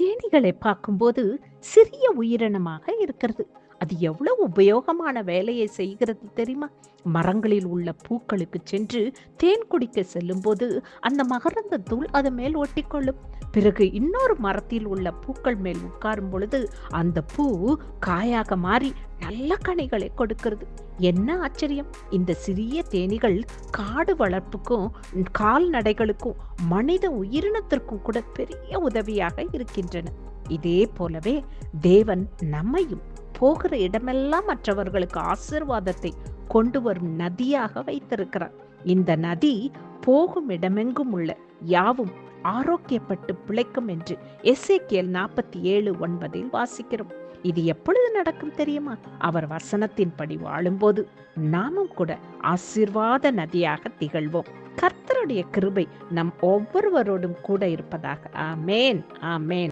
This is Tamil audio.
தேனிகளை பார்க்கும்போது சிறிய உயிரினமாக இருக்கிறது. அது எவ்வளவு உபயோகமான வேலையை செய்கிறது தெரியுமா? மரங்களில் உள்ள பூக்களுக்கு சென்று தேன் குடிக்க செல்லும்போது அந்த மகரந்த தூள் அது மேல் ஒட்டிக்கொள்ளும். பிறகு இன்னொரு மரத்தில் உள்ள பூக்கள் மேல் உட்காரும் பொழுது அந்த பூ காயாக மாறி நல்ல கனிகளை கொடுக்கிறது. என்ன ஆச்சரியம்! இந்த சிறிய தேனீகள் காடு வளர்ப்புக்கும் கால்நடைகளுக்கும் மனித உயிரினத்திற்கும் கூட பெரிய உதவியாக இருக்கின்றன. இதே போலவே தேவன் நம்மையும் போகிற இடமெல்லாம் மற்றவர்களுக்கு ஆசிர்வாதத்தை கொண்டு வரும் நதியாக வைத்திருக்கிறார். இந்த நதி போகும் இடமெங்கும் உள்ள யாவும் ஆரோக்கியப்பட்டு பிழைக்கும் என்று எஸ்ஏகேல் நாற்பத்தி ஏழு ஒன்பதில் வாசிக்கிறோம். இது எப்பொழுது நடக்கும் தெரியுமா? அவர் வசனத்தின்படி வாழும்போது நாமும் கூட ஆசீர்வாத நதியாக திகழ்வோம். கர்த்தருடைய கிருபை நம் ஒவ்வொருவரோடும் கூட இருப்பதாக. ஆமேன். ஆமேன்.